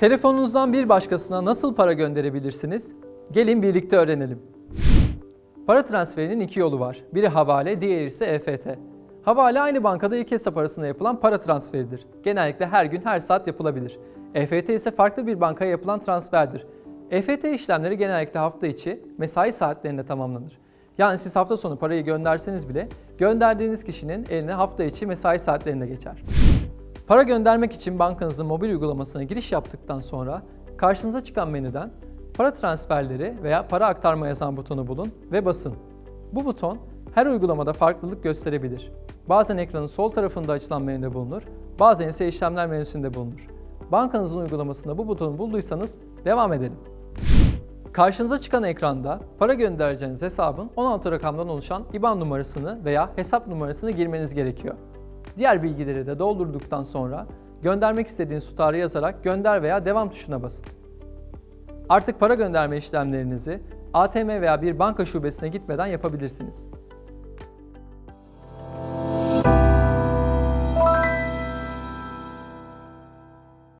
Telefonunuzdan bir başkasına nasıl para gönderebilirsiniz? Gelin birlikte öğrenelim. Para transferinin iki yolu var. Biri havale, diğeri ise EFT. Havale aynı bankada ilk hesap arasında yapılan para transferidir. Genellikle her gün her saat yapılabilir. EFT ise farklı bir bankaya yapılan transferdir. EFT işlemleri genellikle hafta içi mesai saatlerinde tamamlanır. Yani siz hafta sonu parayı gönderseniz bile gönderdiğiniz kişinin eline hafta içi mesai saatlerinde geçer. Para göndermek için bankanızın mobil uygulamasına giriş yaptıktan sonra karşınıza çıkan menüden para transferleri veya para aktarma yazan butonu bulun ve basın. Bu buton her uygulamada farklılık gösterebilir. Bazen ekranın sol tarafında açılan menüde bulunur, bazen ise işlemler menüsünde bulunur. Bankanızın uygulamasında bu butonu bulduysanız devam edelim. Karşınıza çıkan ekranda para göndereceğiniz hesabın 16 rakamdan oluşan IBAN numarasını veya hesap numarasını girmeniz gerekiyor. Diğer bilgileri de doldurduktan sonra göndermek istediğiniz tutarı yazarak gönder veya devam tuşuna basın. Artık para gönderme işlemlerinizi ATM veya bir banka şubesine gitmeden yapabilirsiniz.